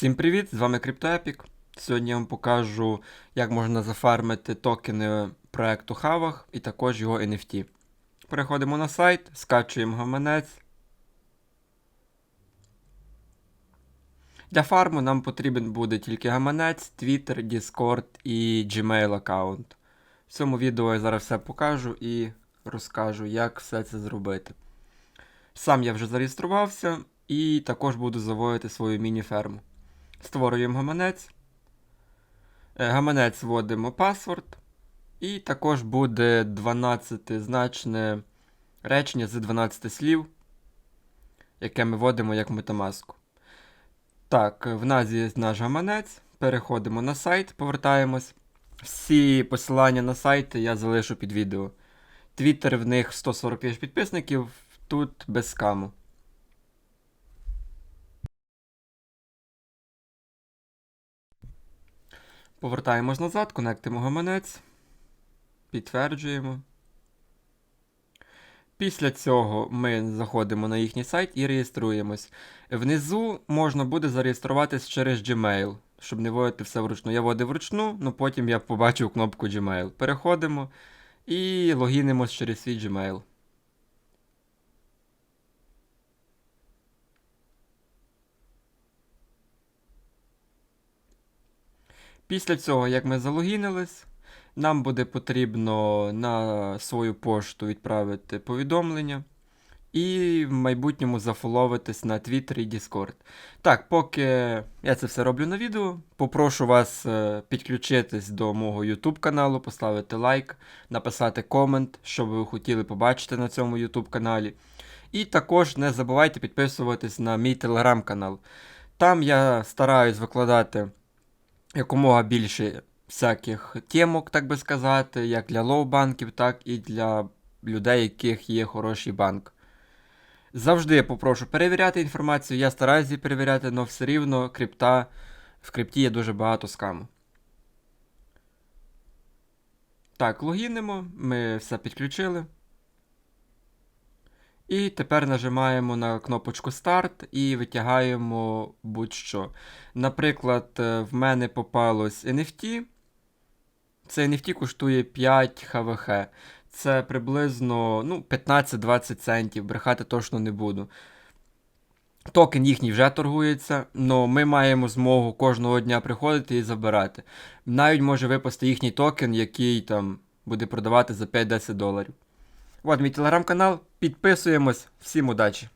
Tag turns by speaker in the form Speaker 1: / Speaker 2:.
Speaker 1: Всім привіт! З вами CryptoEpic. Сьогодні я вам покажу, як можна зафармити токени проекту Havach і також його NFT. Переходимо на сайт, скачуємо гаманець. Для фарму нам потрібен буде тільки гаманець, Twitter, Discord і Gmail аккаунт. В цьому відео я зараз все покажу і розкажу, як все це зробити. Сам я вже зареєструвався і також буду заводити свою міні-ферму. Створюємо гаманець. Е, Гаманець вводимо паспорт. І також буде 12-значне речення з 12 слів, яке ми вводимо як метамаску. Так, в назві є наш гаманець. Переходимо на сайт, повертаємось. Всі посилання на сайти я залишу під відео. Твіттер в них 140 тисяч підписників, тут без скаму. Повертаємось назад, конектимо гаманець, підтверджуємо. Після цього ми заходимо на їхній сайт і реєструємось. Внизу можна буде зареєструватись через Gmail, щоб не вводити все вручну. Я вводив вручну, але потім я побачив кнопку Gmail. Переходимо і логінимось через свій Gmail. Після цього, як ми залогінились, нам буде потрібно на свою пошту відправити повідомлення і в майбутньому зафоловитись на Twitter і Discord. Так, поки я це все роблю на відео, попрошу вас е, підключитись до мого YouTube каналу, поставити лайк, написати комент, що ви хотіли побачити на цьому YouTube каналі. І також не забувайте підписуватись на мій телеграм-канал. Там я стараюсь викладати якомога більше всяких темок, так би сказати, як для лоу-банків, так і для людей, яких є хороший банк. Завжди я попрошу перевіряти інформацію, я стараюся її перевіряти, але все рівно крипта, в крипті є дуже багато скаму. Так, логінимо, ми все підключили. І тепер нажимаємо на кнопочку Старт і витягаємо будь-що. Наприклад, е, в мене попалось NFT. Це NFT коштує 5 ХВХ. Це приблизно ну, 15-20 центів, брехати точно не буду. Токен їхній вже торгується, але ми маємо змогу кожного дня приходити і забирати. Навіть може випасти їхній токен, який там буде продавати за 5-10 доларів. От мій телеграм-канал. Підписуємось. Всім удачі!